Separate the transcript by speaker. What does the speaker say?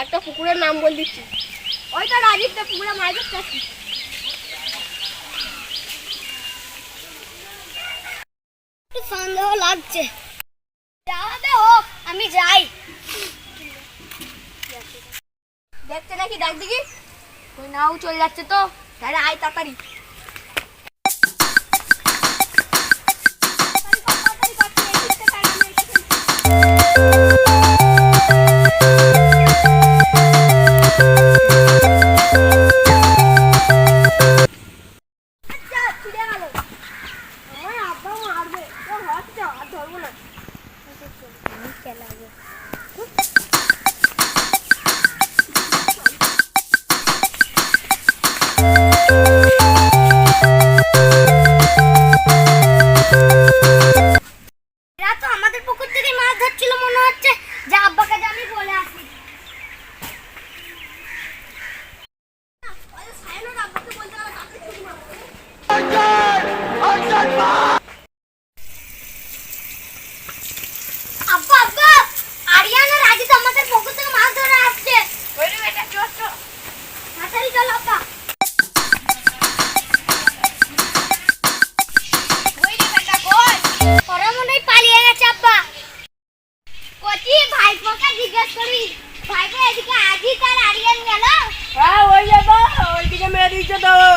Speaker 1: একটা পুকুরের নাম বল দিচ্ছি। ওই তো রাজীবটা পুকুরে মাছ ধরতে আসছি। সন্দেহ লাগছে। যাওয়াতে হোক আমি যাই। দেখতে নাকি ডাক দিকে ওই নাও চলে যাচ্ছে তো। তাহলে আয় তাড়াতাড়ি। আমি চালাবো। এরা তো আমাদের পুকুর থেকে মাছ ধরছিল মনে হচ্ছে যে আব্বাকে যে আমি বলে আসি ভাইপো এদিকে আজই তার আরিয়ান গেল
Speaker 2: হ্যাঁ ওই যাব ওইদিকে মেরে দিচ্ছে তোর